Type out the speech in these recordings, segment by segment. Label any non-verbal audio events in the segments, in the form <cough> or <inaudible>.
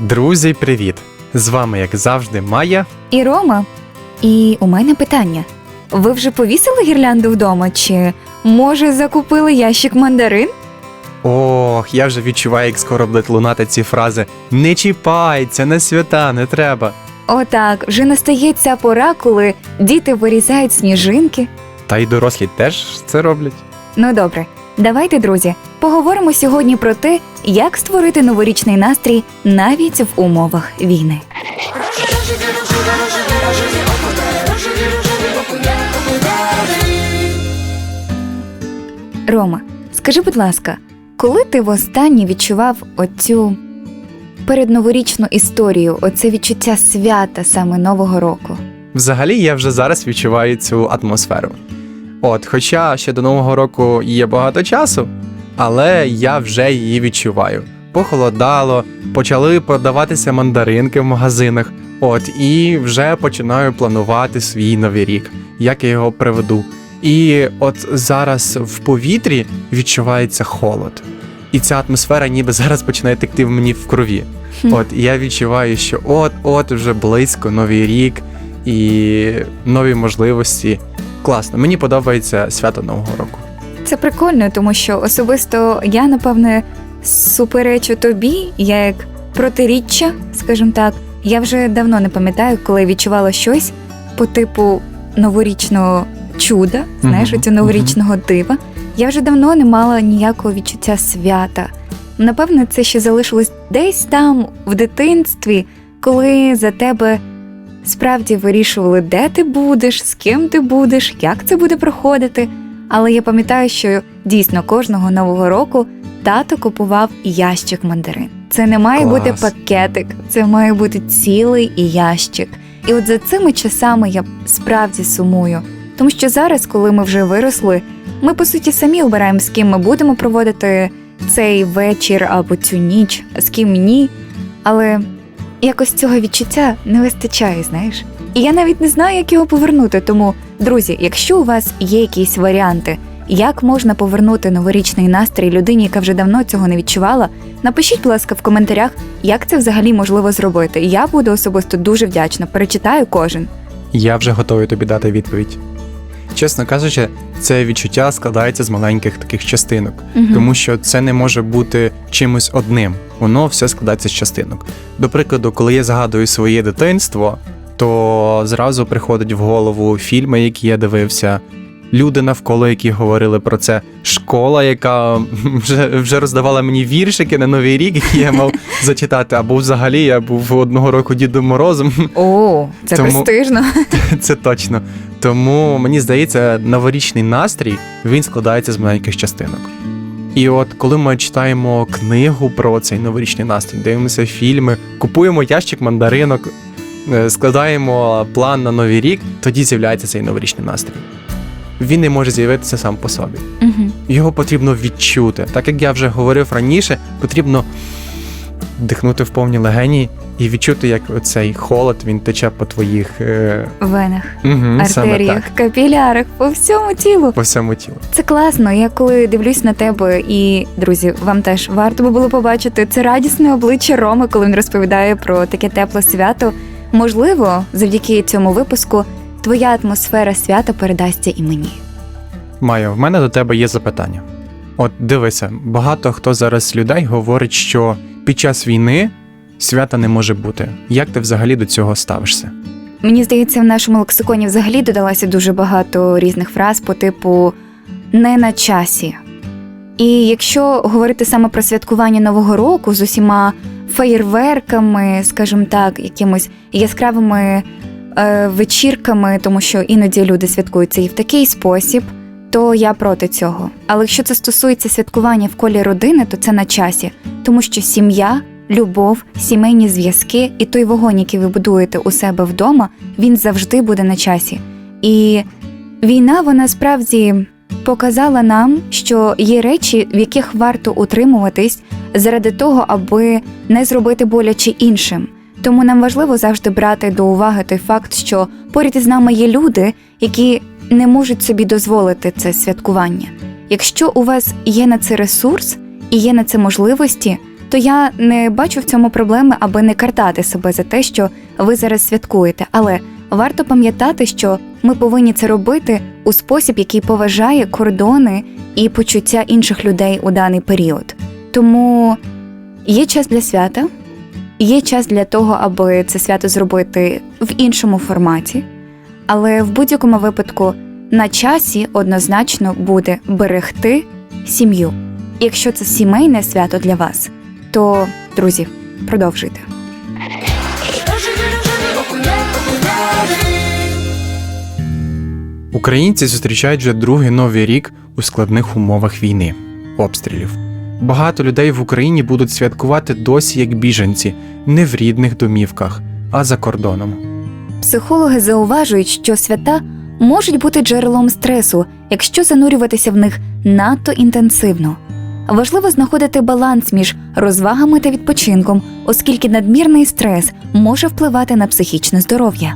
Друзі, привіт! З вами, як завжди, Майя. І Рома. І у мене питання: ви вже повісили гірлянду вдома? Чи може закупили ящик мандарин? Ох, я вже відчуваю, як скоро будуть лунати ці фрази Не чіпай, це не свята, не треба. Отак, вже настає ця пора, коли діти вирізають сніжинки. Та й дорослі теж це роблять. Ну добре, давайте, друзі, поговоримо сьогодні про те, як створити новорічний настрій навіть в умовах війни. Рома, скажи, будь ласка, коли ти востаннє відчував оцю передноворічну історію, оце відчуття свята саме Нового року? Взагалі, я вже зараз відчуваю цю атмосферу. От, хоча ще до Нового року є багато часу, але я вже її відчуваю. Похолодало, почали продаватися мандаринки в магазинах. От, і вже починаю планувати свій новий рік, як я його приведу. І от зараз в повітрі відчувається холод. І ця атмосфера ніби зараз починає текти в мені в крові. От і я відчуваю, що от-от вже близько новий рік і нові можливості. Класно, мені подобається свято Нового року. Це прикольно, тому що особисто я, напевне, суперечу тобі, я як протиріччя, скажімо так. Я вже давно не пам'ятаю, коли відчувала щось по типу новорічного чуда, знаєш, Мгм, оцю новорічного дива. Я вже давно не мала ніякого відчуття свята. Напевне, це ще залишилось десь там, в дитинстві, коли за тебе справді вирішували, де ти будеш, з ким ти будеш, як це буде проходити. Але я пам'ятаю, що дійсно кожного нового року тато купував ящик мандарин. Це не має Клас. бути пакетик, це має бути цілий ящик. І от за цими часами я справді сумую. Тому що зараз, коли ми вже виросли, ми по суті самі обираємо, з ким ми будемо проводити цей вечір або цю ніч, з ким ні. Але якось цього відчуття не вистачає, знаєш. І я навіть не знаю, як його повернути. Тому, друзі, якщо у вас є якісь варіанти, як можна повернути новорічний настрій людині, яка вже давно цього не відчувала, напишіть, будь ласка, в коментарях, як це взагалі можливо зробити. Я буду особисто дуже вдячна. Перечитаю кожен. Я вже готовий тобі дати відповідь. Чесно кажучи, це відчуття складається з маленьких таких частинок, угу. тому що це не може бути чимось одним. Воно все складається з частинок. До прикладу, коли я згадую своє дитинство, то зразу приходить в голову фільми, які я дивився. Люди навколо, які говорили про це, школа, яка <laughs> вже, вже роздавала мені віршики на новий рік, які я мав <laughs> зачитати. Або взагалі я був одного року Дідом Морозом. О, це Тому- престижно. <laughs> Це точно. Тому мені здається, новорічний настрій він складається з маленьких частинок. І от коли ми читаємо книгу про цей новорічний настрій, дивимося фільми, купуємо ящик мандаринок, е, складаємо план на новий рік, тоді з'являється цей новорічний настрій. Він не може з'явитися сам по собі. Мгм. Його потрібно відчути. Так як я вже говорив раніше, потрібно вдихнути в повні легені і відчути, як цей холод він тече по твоїх е, Венах, Угу, артеріях, капілярах, по всьому тілу. По всьому тілу. Це класно. Я коли дивлюсь на тебе, і друзі, вам теж варто би було побачити це радісне обличчя Роми, коли він розповідає про таке тепле свято. Можливо, завдяки цьому випуску твоя атмосфера свята передасться і мені. Майо, в мене до тебе є запитання. От дивися, багато хто зараз з людей говорить, що під час війни свята не може бути. Як ти взагалі до цього ставишся? Мені здається, в нашому лексиконі взагалі додалося дуже багато різних фраз по типу не на часі. І якщо говорити саме про святкування Нового року з усіма феєрверками, скажімо так, якимось яскравими е, вечірками, тому що іноді люди святкують це і в такий спосіб, то я проти цього. Але якщо це стосується святкування в колі родини, то це на часі, тому що сім'я, любов, сімейні зв'язки і той вогонь, який ви будуєте у себе вдома, він завжди буде на часі. І війна, вона справді показала нам, що є речі, в яких варто утримуватись заради того, аби не зробити боляче іншим. Тому нам важливо завжди брати до уваги той факт, що поряд із нами є люди, які не можуть собі дозволити це святкування. Якщо у вас є на це ресурс і є на це можливості, то я не бачу в цьому проблеми, аби не картати себе за те, що ви зараз святкуєте. Але варто пам'ятати, що ми повинні це робити у спосіб, який поважає кордони і почуття інших людей у даний період. Тому є час для свята, є час для того, аби це свято зробити в іншому форматі, але в будь-якому випадку на часі однозначно буде берегти сім'ю. Якщо це сімейне свято для вас, то друзі, продовжуйте. Українці зустрічають вже другий новий рік у складних умовах війни, обстрілів. Багато людей в Україні будуть святкувати досі як біженці, не в рідних домівках, а за кордоном. Психологи зауважують, що свята можуть бути джерелом стресу, якщо занурюватися в них надто інтенсивно. Важливо знаходити баланс між розвагами та відпочинком, оскільки надмірний стрес може впливати на психічне здоров'я.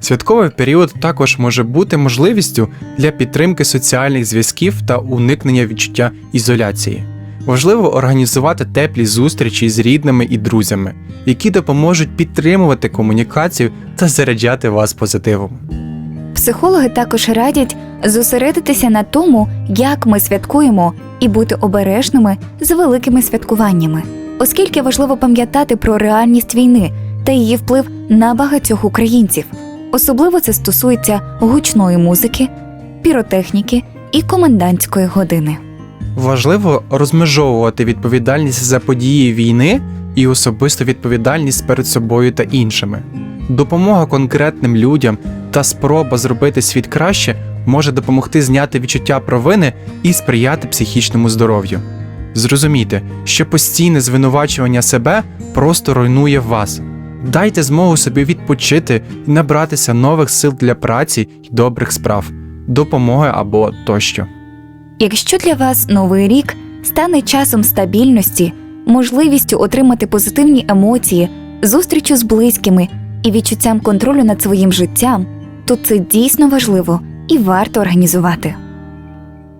Святковий період також може бути можливістю для підтримки соціальних зв'язків та уникнення відчуття ізоляції. Важливо організувати теплі зустрічі з рідними і друзями, які допоможуть підтримувати комунікацію та заряджати вас позитивом. Психологи також радять зосередитися на тому, як ми святкуємо, і бути обережними з великими святкуваннями, оскільки важливо пам'ятати про реальність війни та її вплив на багатьох українців. Особливо це стосується гучної музики, піротехніки і комендантської години. Важливо розмежовувати відповідальність за події війни і особисту відповідальність перед собою та іншими. Допомога конкретним людям та спроба зробити світ краще може допомогти зняти відчуття провини і сприяти психічному здоров'ю. Зрозумійте, що постійне звинувачування себе просто руйнує вас. Дайте змогу собі відпочити і набратися нових сил для праці й добрих справ, допомоги або тощо. Якщо для вас новий рік стане часом стабільності, можливістю отримати позитивні емоції, зустрічю з близькими і відчуттям контролю над своїм життям, то це дійсно важливо і варто організувати.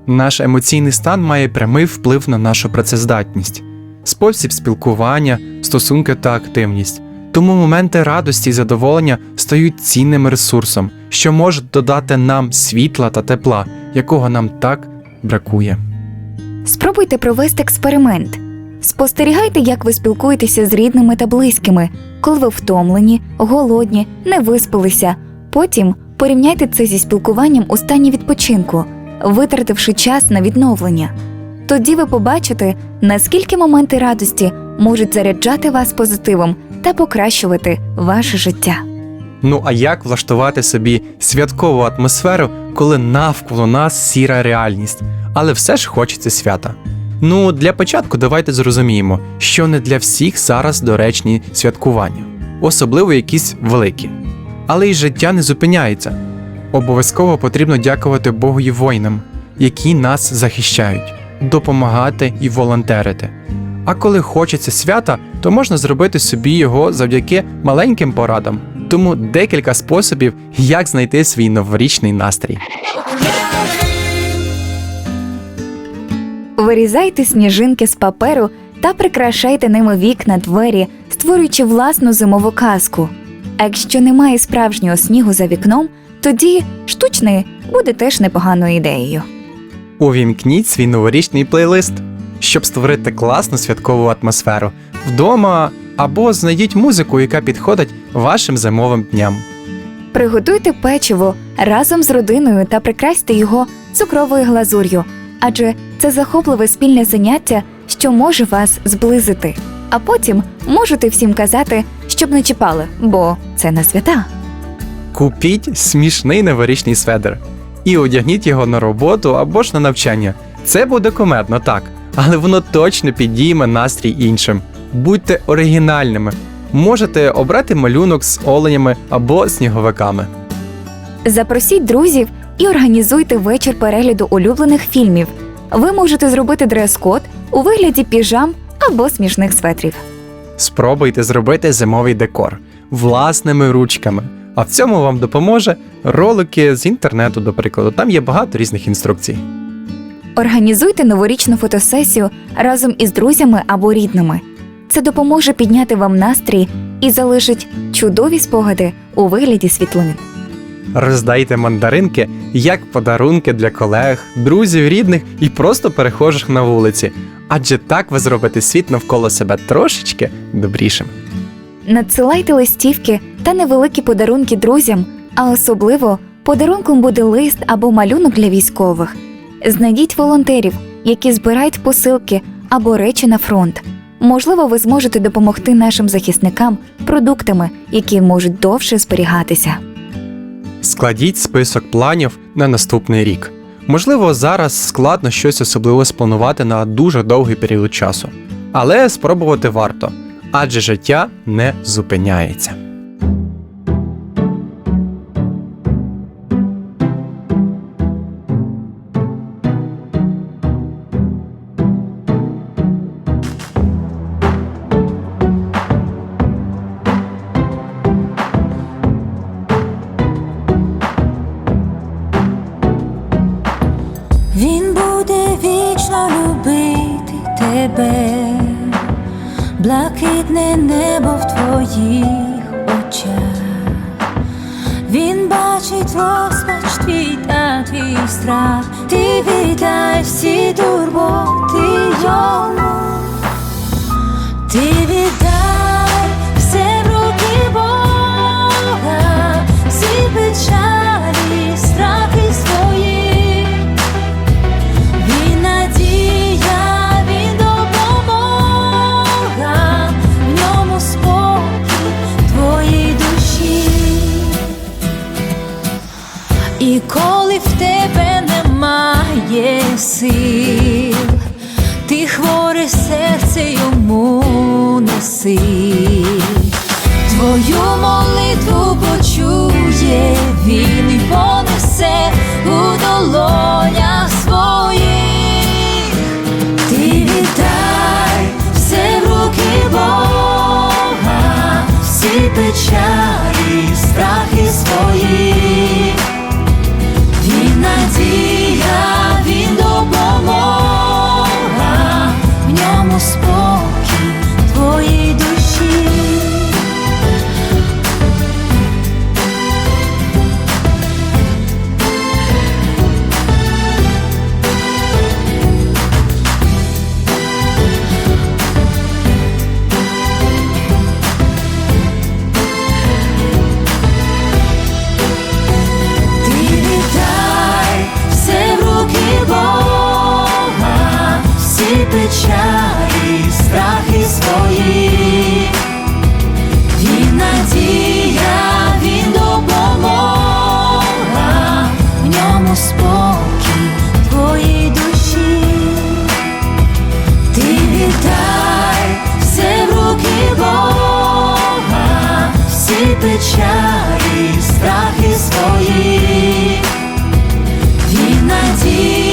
Наш емоційний стан має прямий вплив на нашу працездатність, спосіб спілкування, стосунки та активність. Тому моменти радості і задоволення стають цінним ресурсом, що може додати нам світла та тепла, якого нам так бракує. Спробуйте провести експеримент. Спостерігайте, як ви спілкуєтеся з рідними та близькими, коли ви втомлені, голодні, не виспалися. Потім порівняйте це зі спілкуванням у стані відпочинку, витративши час на відновлення. Тоді ви побачите, наскільки моменти радості можуть заряджати вас позитивом та покращувати ваше життя. Ну а як влаштувати собі святкову атмосферу, коли навколо нас сіра реальність, але все ж хочеться свята? Ну, для початку давайте зрозуміємо, що не для всіх зараз доречні святкування, особливо якісь великі. Але й життя не зупиняється. Обов'язково потрібно дякувати Богу і воїнам, які нас захищають, допомагати і волонтерити. А коли хочеться свята, то можна зробити собі його завдяки маленьким порадам. Тому декілька способів, як знайти свій новорічний настрій. Вирізайте сніжинки з паперу та прикрашайте ними вікна, двері, створюючи власну зимову казку. А якщо немає справжнього снігу за вікном, тоді штучний буде теж непоганою ідеєю. Увімкніть свій новорічний плейлист, щоб створити класну святкову атмосферу вдома або знайдіть музику, яка підходить вашим зимовим дням. Приготуйте печиво разом з родиною та прикрасьте його цукровою глазур'ю, адже це захопливе спільне заняття, що може вас зблизити. А потім можете всім казати, щоб не чіпали, бо це на свята. Купіть смішний новорічний сведер і одягніть його на роботу або ж на навчання. Це буде комедно, так, але воно точно підійме настрій іншим. Будьте оригінальними. Можете обрати малюнок з оленями або сніговиками. Запросіть друзів і організуйте вечір перегляду улюблених фільмів. Ви можете зробити дрес-код у вигляді піжам або смішних светрів. Спробуйте зробити зимовий декор власними ручками. А в цьому вам допоможе ролики з інтернету, до прикладу. Там є багато різних інструкцій. Організуйте новорічну фотосесію разом із друзями або рідними. Це допоможе підняти вам настрій і залишить чудові спогади у вигляді світлин. Роздайте мандаринки як подарунки для колег, друзів, рідних і просто перехожих на вулиці. Адже так ви зробите світ навколо себе трошечки добрішим. Надсилайте листівки та невеликі подарунки друзям, а особливо подарунком буде лист або малюнок для військових. Знайдіть волонтерів, які збирають посилки або речі на фронт. Можливо, ви зможете допомогти нашим захисникам продуктами, які можуть довше зберігатися. Складіть список планів на наступний рік. Можливо, зараз складно щось особливо спланувати на дуже довгий період часу, але спробувати варто, адже життя не зупиняється. Він буде вічно любити тебе, блакитне небо в твоїх очах. Він бачить розпач твій та твій страх, ти віддай всі турботи йому, ти віддай Твою молитву почує він і понесе у долонях своїх. Ти віддай все в руки Бога, всі печалі, страхи свої. Він надія, печалі, страхи свої. Він надія, він допомога, в ньому спокій твоїй душі. Ти віддай все в руки Бога, всі печалі, страхи свої. Він надія,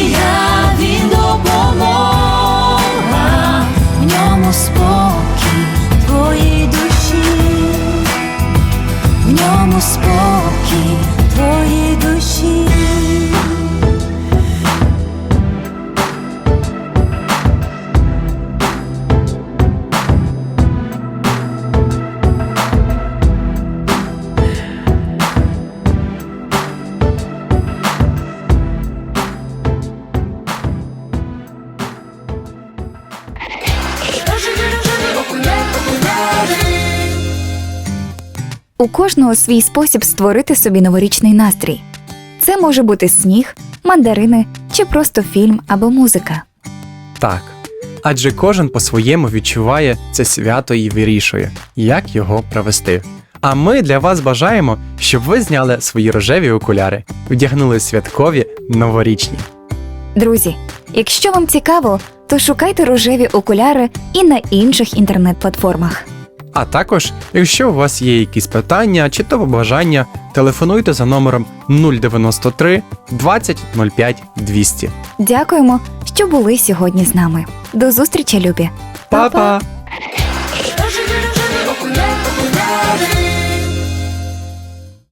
У кожного свій спосіб створити собі новорічний настрій. Це може бути сніг, мандарини чи просто фільм або музика. Так. Адже кожен по-своєму відчуває це свято і вирішує, як його провести. А ми для вас бажаємо, щоб ви зняли свої рожеві окуляри, вдягнули святкові новорічні. Друзі, якщо вам цікаво, то шукайте рожеві окуляри і на інших інтернет-платформах. А також, якщо у вас є якісь питання чи то побажання, телефонуйте за номером 093 20 05 200. Дякуємо, що були сьогодні з нами. До зустрічі, любі! Па-па!